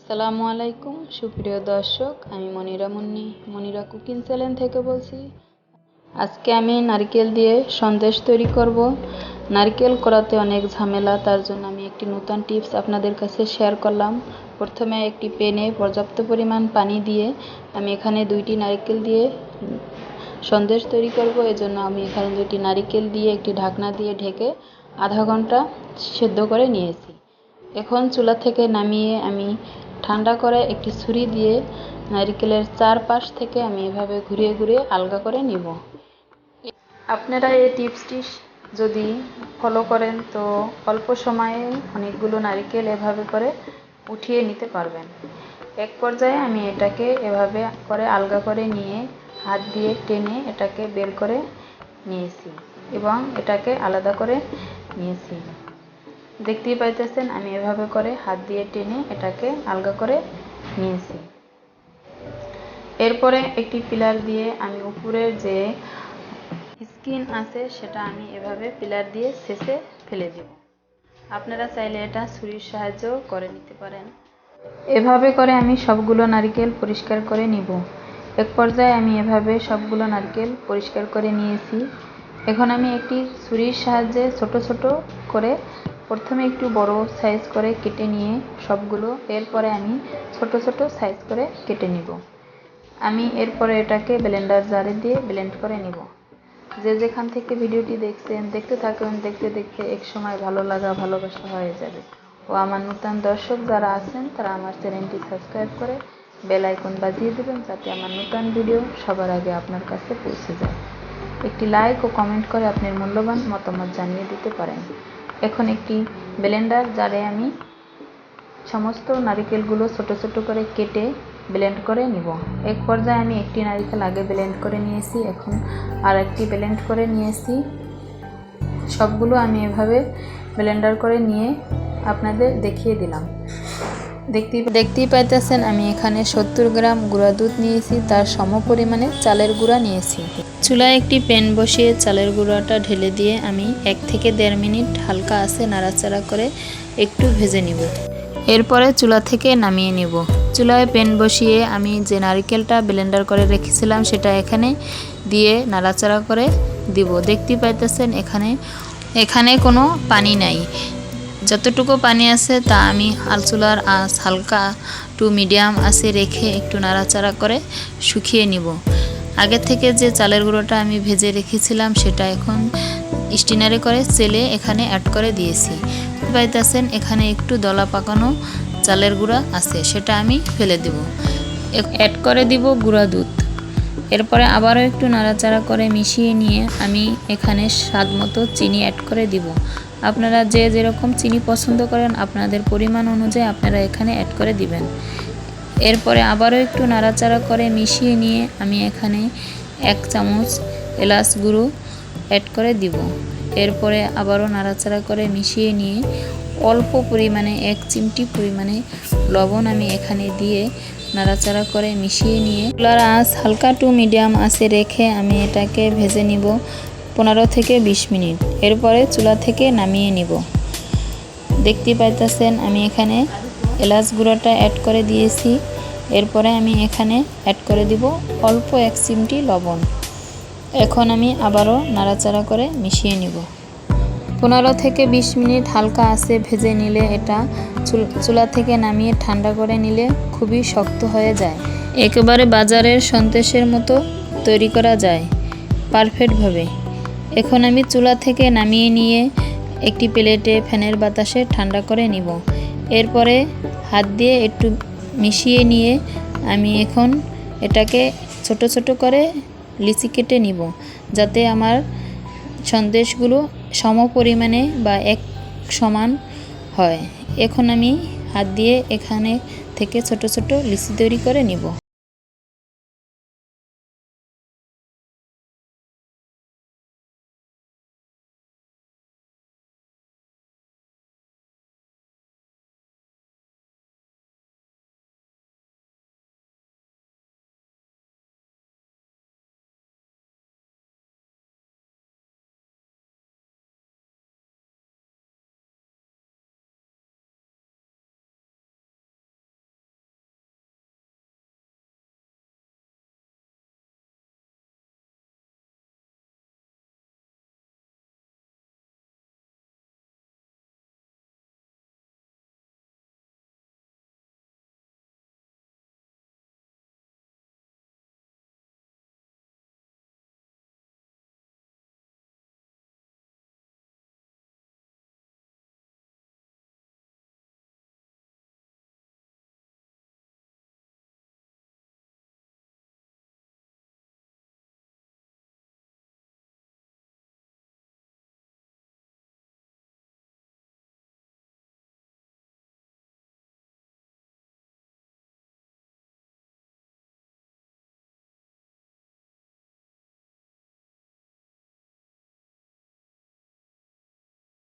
আসসালামু আলাইকুম, সুপ্রিয় দর্শক, আমি মনিরা মুন্নি, মনিরা কুকিং চ্যানেল থেকে বলছি। আজকে আমি নারকেল দিয়ে সন্দেশ তৈরি করব। নারকেল করাতে অনেক ঝামেলা, তার জন্য আমি একটি নতুন টিপস আপনাদের কাছে শেয়ার করলাম। প্রথমে একটি পেনে পর্যাপ্ত পরিমাণ পানি দিয়ে আমি এখানে দুইটি নারকেল দিয়ে সন্দেশ তৈরি করব। এজন্য আমি এখানে দুইটি নারকেল দিয়ে একটি ঢাকনা দিয়ে ঢেকে আধা ঘণ্টা সেদ্ধ করে নিয়েছি। এখন চুলা থেকে নামিয়ে আমি ঠান্ডা করে একটি ছুরি দিয়ে নারকেলের চারপাশ থেকে আমি এভাবে ঘুরিয়ে ঘুরিয়ে আলগা করে নিব। আপনারা এই টিপসটি যদি ফলো করেন, তো অল্প সময়ে অনেকগুলো নারকেল এভাবে করে উঠিয়ে নিতে পারবেন। এক পর্যায়ে আমি এটাকে এভাবে করে আলগা করে নিয়ে হাত দিয়ে টেনে এটাকে বের করে নিয়েছি এবং এটাকে আলাদা করে নিয়েছি। দেখতেই পাইতেছেন, আমি এভাবে করে হাত দিয়ে টেনে এটাকে আলগা করে নিয়েছি। এরপরে একটি পিলার দিয়ে আমি উপরের যে স্কিন আছে, সেটা আমি এভাবে পিলার দিয়ে শেষে ফেলে দেব। আপনারা চাইলে এটা ছুরির সাহায্য করে নিতে পারেন। এভাবে করে আমি সবগুলো নারকেল পরিষ্কার করে নিব। এক পর্যায়ে আমি এভাবে সবগুলো নারকেল পরিষ্কার করে নিয়েছি। এখন আমি একটি ছুরির সাহায্যে ছোট ছোট করে প্রথমে একটু বড় সাইজ করে কেটে নিয়ে সবগুলো, এরপরে আমি ছোট ছোট সাইজ করে কেটে নিব। আমি এরপরে এটাকে ব্লেন্ডার জারে দিয়ে ব্লেন্ড করে নিব। যে যেখান থেকে ভিডিওটি দেখছেন, দেখতে থাকুন, দেখতে দেখতে এক সময় ভালো লাগা, ভালোবাসা হয়ে যাবে। ও আমার নতুন দর্শক যারা আছেন, তারা আমার চ্যানেলটি সাবস্ক্রাইব করে বেল আইকন বাজিয়ে দেবেন যাতে আমার নতুন ভিডিও সবার আগে আপনার কাছে পৌঁছে যায়। একটি লাইক ও কমেন্ট করে আপনার মূল্যবান মতামত জানিয়ে দিতে পারেন। এখন একটি ব্লেন্ডার জারে আমি সমস্ত নারিকেলগুলো ছোট ছোট করে কেটে ব্লেন্ড করে নিব। এক পর্যায়ে আমি একটি নারিকেল আগে ব্লেন্ড করে নিয়েছি, এখন আর একটি ব্লেন্ড করে নিয়েছি। সবগুলো আমি এভাবে ব্লেন্ডার করে নিয়ে আপনাদের দেখিয়ে দিলাম। দেখতেই পাইতেছেন, আমি এখানে সত্তর গ্রাম গুঁড়া দুধ নিয়েছি, তার সম পরিমাণে চালের গুঁড়া নিয়েছি। চুলায় একটি প্যান বসিয়ে চালের গুঁড়াটা ঢেলে দিয়ে আমি এক থেকে দেড় মিনিট হালকা আছে নাড়াচাড়া করে একটু ভেজে নিব। এরপরে চুলা থেকে নামিয়ে নিব। চুলায় প্যান বসিয়ে আমি যে নারিকেলটা ব্লেন্ডার করে রেখেছিলাম, সেটা এখানে দিয়ে নাড়াচাড়া করে দিব। দেখতেই পাইতেছেন, এখানে এখানে কোনো পানি নাই। যতটুকু পানি আছে তা আমি আলচুলার আঁচ হালকা টু মিডিয়াম আছে রেখে একটু নাড়াচাড়া করে শুকিয়ে নিব। আগে থেকে যে চালের গুঁড়োটা আমি ভেজে রেখেছিলাম সেটা এখন স্টিনারে করে চেলে এখানে অ্যাড করে দিয়েছি। পাইতেছেন এখানে একটু দলা পাকানো চালের গুঁড়া আছে, সেটা আমি ফেলে দেব। অ্যাড করে দিব গুঁড়া দুধ। এরপরে আবারও একটু নাড়াচাড়া করে মিশিয়ে নিয়ে আমি এখানে স্বাদ মতো চিনি অ্যাড করে দিব। আপনারা যে যেরকম চিনি পছন্দ করেন, আপনাদের পরিমাণ অনুযায়ী আপনারা এখানে অ্যাড করে দিবেন। এরপরে আবারও একটু নাড়াচাড়া করে মিশিয়ে নিয়ে আমি এখানে এক চামচ এলাচ গুঁড়ো অ্যাড করে দিব। এরপরে আবারও নাড়াচাড়া করে মিশিয়ে নিয়ে অল্প পরিমাণে এক চিমটি পরিমাণে লবণ আমি এখানে দিয়ে নাড়াচাড়া করে মিশিয়ে নিয়ে চুলার আঁচ হালকা টু মিডিয়াম আঁচে রেখে আমি এটাকে ভেজে নিব পনেরো থেকে বিশ মিনিট। এরপরে চুলা থেকে নামিয়ে নিব। দেখতে পাইতেছেন, আমি এখানে এলাচ গুঁড়োটা অ্যাড করে দিয়েছি। এরপরে আমি এখানে অ্যাড করে দিব অল্প এক চিমটি লবণ। এখন আমি আবারও নাড়াচাড়া করে মিশিয়ে নিব। পনেরো থেকে বিশ মিনিট হালকা আছে ভেজে নিলে এটা চুলা থেকে নামিয়ে ঠান্ডা করে নিলে খুবই শক্ত হয়ে যায়। একেবারে বাজারের সন্দেশের মতো তৈরি করা যায় পারফেক্টভাবে। এখন আমি চুলা থেকে নামিয়ে নিয়ে একটি প্লেটে ফ্যানের বাতাসে ঠান্ডা করে নিব। এরপরে হাত দিয়ে একটু মিশিয়ে নিয়ে আমি এখন এটাকে ছোট ছোট করে লিচি কেটে নিব, যাতে আমার সন্দেশগুলো সম পরিমাণে বা এক সমান হয়। এখন আমি হাত দিয়ে এখানে থেকে ছোট ছোট লিচি তৈরি করে নিব।